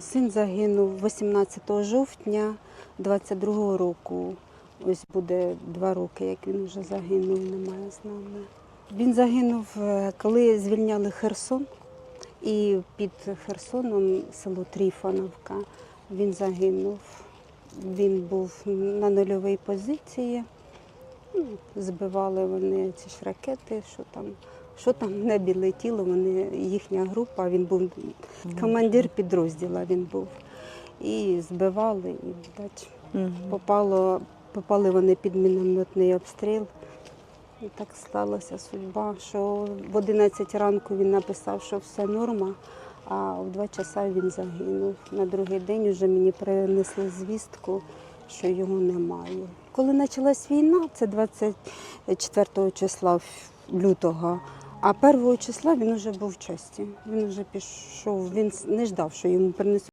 Син загинув 18 жовтня 22 року. Ось буде два роки, як він вже загинув, немає з нами. Він загинув, е, коли звільняли Херсон, і під Херсоном село Тріфановка. Він загинув. Він був на нульовій позиції. Ну, Збивали вони ці ж ракети, що там, що там в небі летіло, вони, їхня група, він був командир підрозділу він був. І збивали, і Мгм. попало, попали вони під мінометний обстріл. І так сталася судьба, що в 11 ранку він написав, що все норма, а в 2 часа він загинув. На другий день вже мені принесли звістку, що його немає. Коли почалась війна, це 24 числа лютого, а 1 числа він вже був в часті. Він вже пішов, він не ждав, що йому принесуть.